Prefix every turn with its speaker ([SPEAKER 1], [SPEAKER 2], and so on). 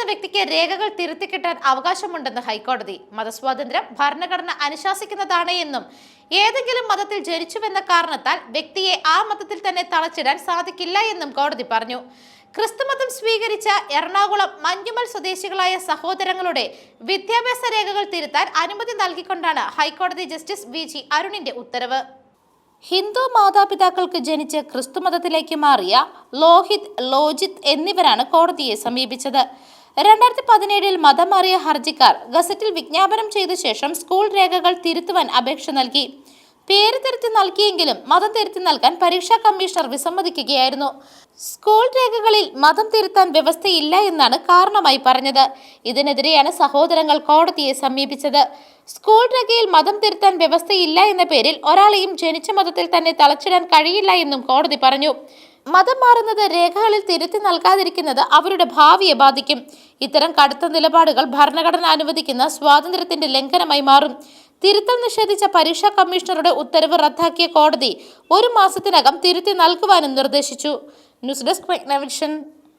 [SPEAKER 1] എന്ന വ്യക്തിക്ക് രേഖകൾ തിരുത്തി കിട്ടാൻ അവകാശമുണ്ടെന്ന് ഹൈക്കോടതി. മതസ്വാതന്ത്ര്യം ഭരണഘടന അനുശാസിക്കുന്നതാണ് എന്നും ഏതെങ്കിലും മതത്തിൽ ജനിച്ചുവെന്ന കാരണത്താൽ വ്യക്തിയെ ആ മതത്തിൽ തന്നെ തളച്ചിടാൻ സാധിക്കില്ല എന്നും കോടതി പറഞ്ഞു. ക്രിസ്തുമതം സ്വീകരിച്ച എറണാകുളം മഞ്ഞുമൽ സ്വദേശികളായ സഹോദരങ്ങളുടെ വിദ്യാഭ്യാസ രേഖകൾ തിരുത്താൻ അനുമതി നൽകിക്കൊണ്ടാണ് ഹൈക്കോടതി ജസ്റ്റിസ് വി ജി അരുണിന്റെ ഉത്തരവ്. ഹിന്ദു മാതാപിതാക്കൾക്ക് ജനിച്ച് ക്രിസ്തുമതത്തിലേക്ക് മാറിയ ലോഹിത് ലോജിത് എന്നിവരാണ് കോടതിയെ സമീപിച്ചത്. രണ്ടായിരത്തി പതിനേഴിൽ മതം മാറിയ ഹർജിക്കാർ ഗസറ്റിൽ വിജ്ഞാപനം ചെയ്ത ശേഷം സ്കൂൾ രേഖകൾ തിരുത്തുവാൻ അപേക്ഷ നൽകി. പേര് തിരുത്തി നൽകിയെങ്കിലും മതം തിരുത്തി നൽകാൻ പരീക്ഷാ കമ്മീഷണർ വിസമ്മതിക്കുകയായിരുന്നു. സ്കൂൾ രേഖകളിൽ മതം തിരുത്താൻ വ്യവസ്ഥയില്ല എന്നാണ് കാരണമായി പറഞ്ഞത്. ഇതിനെതിരെയാണ് സഹോദരങ്ങൾ കോടതിയെ സമീപിച്ചത്. സ്കൂൾ രേഖയിൽ മതം തിരുത്താൻ വ്യവസ്ഥയില്ല എന്ന പേരിൽ ഒരാളെയും ജനിച്ച മതത്തിൽ തന്നെ തളച്ചിടാൻ കഴിയില്ല എന്നും കോടതി പറഞ്ഞു. മതം മാറുന്നത് രേഖകളിൽ തിരുത്തി നൽകാതിരിക്കുന്നത് അവരുടെ ഭാവിയെ ബാധിക്കും. ഇത്തരം കടുത്ത നിലപാടുകൾ ഭരണഘടന അനുവദിക്കുന്ന സ്വാതന്ത്ര്യത്തിന്റെ ലംഘനമായി മാറും. തിരുത്തൽ നിഷേധിച്ച പരീക്ഷാ കമ്മീഷണറുടെ ഉത്തരവ് റദ്ദാക്കിയ കോടതി ഒരു മാസത്തിനകം തിരുത്തി നൽകുവാനും നിർദ്ദേശിച്ചു. News desk മെഗ്നവിഷൻ.